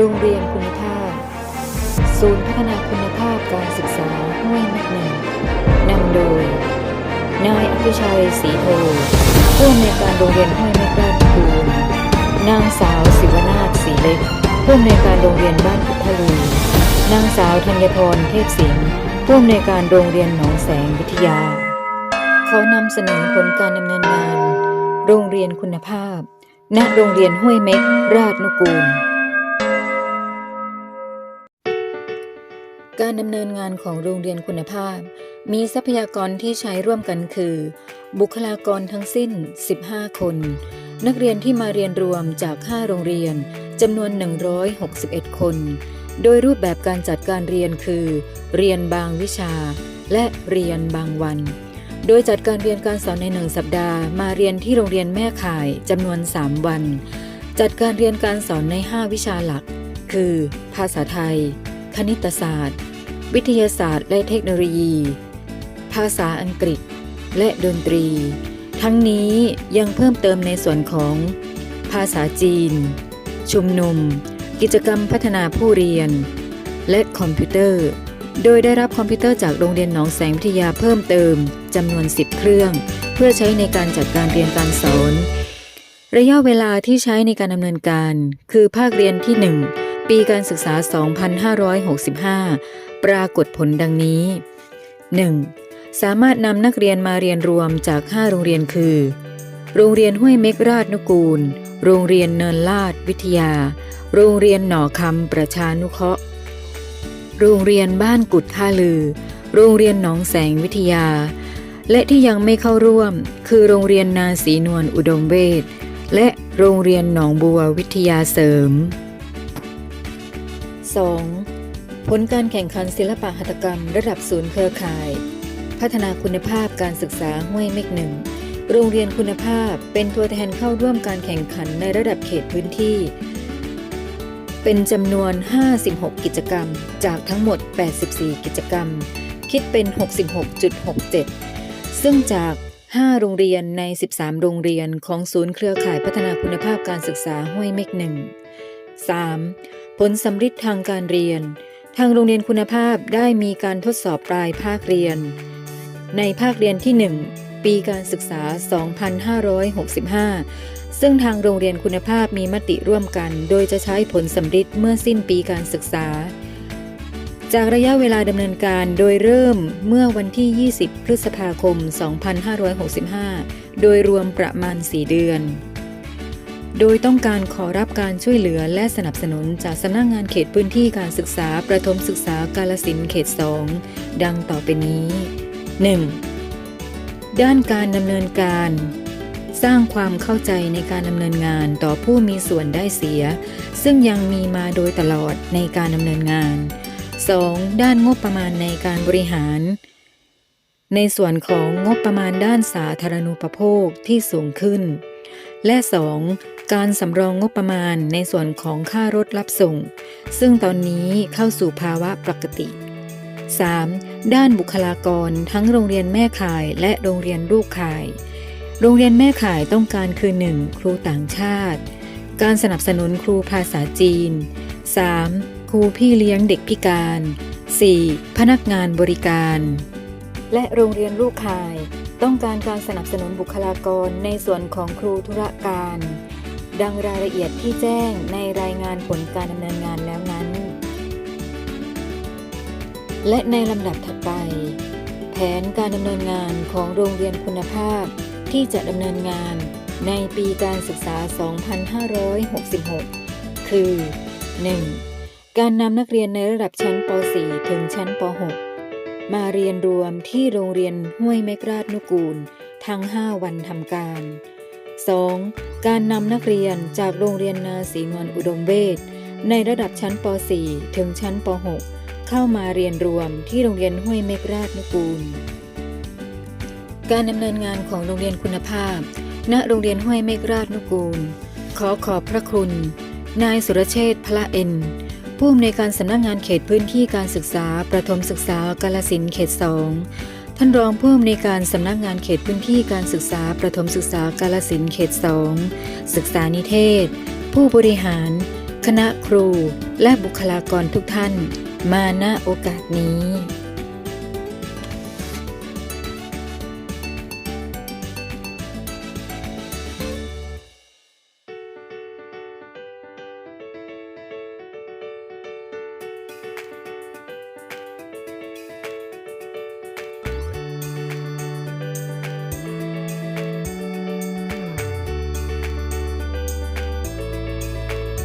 โรงเรียนคุณภาพ ศูนย์พัฒนาคุณภาพการศึกษาห้วยแม่หนึ่งนำโดย นายอภิชัยศรีโทผู้อำนวยการโรงเรียนห้วยแม่กล้าคูนางสาวศิวนาถศรีเล็กผู้อำนวยการโรงเรียนบ้านพุทธลูนางสาวธัญพรเทพสิงห์ผู้อำนวยการโรงเรียนหนองแสงวิทยาขอนำเสนอผลการดำเนินงาน โรงเรียนคุณภาพ ณ โรงเรียนห้วยเม็กราชนุกูล การดำเนินงานของโรงเรียนคุณภาพ มีทรัพยากรที่ใช้ร่วมกันคือ บุคลากรทั้งสิ้น 15 คน นักเรียนที่มาเรียนรวมจาก 5 โรงเรียนจำนวน 161 คน โดยรูปแบบการจัดการเรียนคือ เรียนบางวิชา และเรียนบางวัน โดยจัดการเรียนการสอนในหนึ่งสัปดาห์ มาเรียนที่โรงเรียนแม่ข่ายจำนวน 3 วัน จัดการเรียนการสอนใน 5 วิชาหลัก คือ ภาษาไทย คณิตศาสตร์ วิทยาศาสตร์และเทคโนโลยี ภาษาอังกฤษ และดนตรี ทั้งนี้ยังเพิ่มเติมในส่วนของ ภาษาจีน ชุมนุม กิจกรรมพัฒนาผู้เรียน และคอมพิวเตอร์ โดยได้รับคอมพิวเตอร์จากโรงเรียนหนองแสงวิทยาเพิ่มเติมจำนวน 10 เครื่อง เพื่อใช้ในการจัดการเรียนการสอน ระยะเวลาที่ใช้ในการดำเนินการ คือภาคเรียนที่ 1 ปีการศึกษา 2565 ปรากฏผลดังนี้ 1. สามารถนำนักเรียนมาเรียนรวมจาก 5 โรงเรียนคือ โรงเรียนห้วยเม็กราชนุกูล โรงเรียนเนินลาดวิทยา โรงเรียนหน่อคำประชานุเคราะห์ โรงเรียนบ้านกุดท่าลือ โรงเรียนหนองแสงวิทยา และที่ยังไม่เข้าร่วม คือโรงเรียนนาสีนวลอุดมเวทและโรงเรียนหนองบัววิทยาเสริม 2. ผลการแข่งขันศิลปะหัตถกรรม ระดับศูนย์เครือข่าย พัฒนาคุณภาพการศึกษาห้วยเมกหนึ่งโรงเรียนคุณภาพเป็นตัวแทนเข้าร่วมการแข่งขันในระดับเขตพื้นที่ เป็นจำนวน 56 กิจกรรม จากทั้งหมด 84 กิจกรรม คิดเป็น 66.67 ซึ่งจาก 5 โรงเรียนใน 13 โรงเรียนของศูนย์เครือข่ายพัฒนาคุณภาพการศึกษาห้วยเมกหนึ่ง 3. ผลสำฤทธิ์ทางการเรียน ทางโรงเรียนคุณภาพได้มีการทดสอบปลายภาคเรียน ในภาคเรียนที่ 1 ปีการศึกษา 2565 ซึ่งทางโรงเรียนคุณภาพมีมติร่วมกัน โดยจะใช้ผลสำฤทธิ์เมื่อสิ้นปีการศึกษา จากระยะเวลาดำเนินการโดยเริ่มเมื่อวันที่ 20 พฤษภาคม 2565 โดยรวมประมาณ 4 เดือน โดยต้องการขอรับการช่วยเหลือและสนับสนุนจากสำนักงงานเขตพื้นที่การศึกษาประถมศึกษากาลสินเขต 2 ดังต่อไปนี้ 1. ด้านการดำเนินการ สร้างความเข้าใจในการดำเนินงานต่อผู้มีส่วนได้เสีย ซึ่งยังมีมาโดยตลอดในการดำเนินงาน 2. ด้านงบประมาณในการบริหาร ในส่วนของงบประมาณด้านสาธารณูปโภคที่สูงขึ้น และ 2. การสำรองงบประมาณในส่วนของค่ารถรับส่ง ซึ่งตอนนี้เข้าสู่ภาวะปกติ 3. ด้านบุคลากรทั้งโรงเรียนแม่ข่ายและโรงเรียนลูกข่าย โรงเรียนแม่ข่ายต้องการคือ 1. ครูต่างชาติ การสนับสนุนครูภาษาจีน 3. ครูพี่เลี้ยงเด็กพิการ 4. พนักงานบริการ และโรงเรียนลูกข่าย ต้องการการสนับสนุนบุคลากรในส่วนของครูธุรการ ดังรายละเอียดที่แจ้งในรายงานผลการดำเนินงานแล้วนั้น และในลำดับถัดไป แผนการดำเนินงานของโรงเรียนคุณภาพที่จะดำเนินงานในปีการศึกษา 2566 คือ 1. การนำนักเรียนในระดับชั้นป .4 ถึงชั้นป .6 มาเรียนรวมที่โรงเรียนห้วยเมกราชนุกูล ทั้ง 5 วันทำการ 2. การนำนักเรียนจากโรงเรียนนาสีนวลอุดมเวทในระดับชั้นป .4 ถึงชั้นป .6 เข้ามาเรียนรวมที่โรงเรียนห้วยเมกราชนุกูล การดำเนินงานของโรงเรียนคุณภาพ ณโรงเรียนห้วยเมกราชนุกูล ขอขอบพระคุณ นายสุรเชษฐ์พละเอ็น ผู้อำนวยการสำนักงานเขตพื้นที่การศึกษา ประถมศึกษากาลสินเขต2ท่านรองผู้อำนวยการสำนักงานเขตพื้นที่การศึกษา ประถมศึกษากาลสินเขต2ศึกษานิเทศ ผู้บริหาร คณะครู และบุคลากรทุกท่าน มาณโอกาสนี้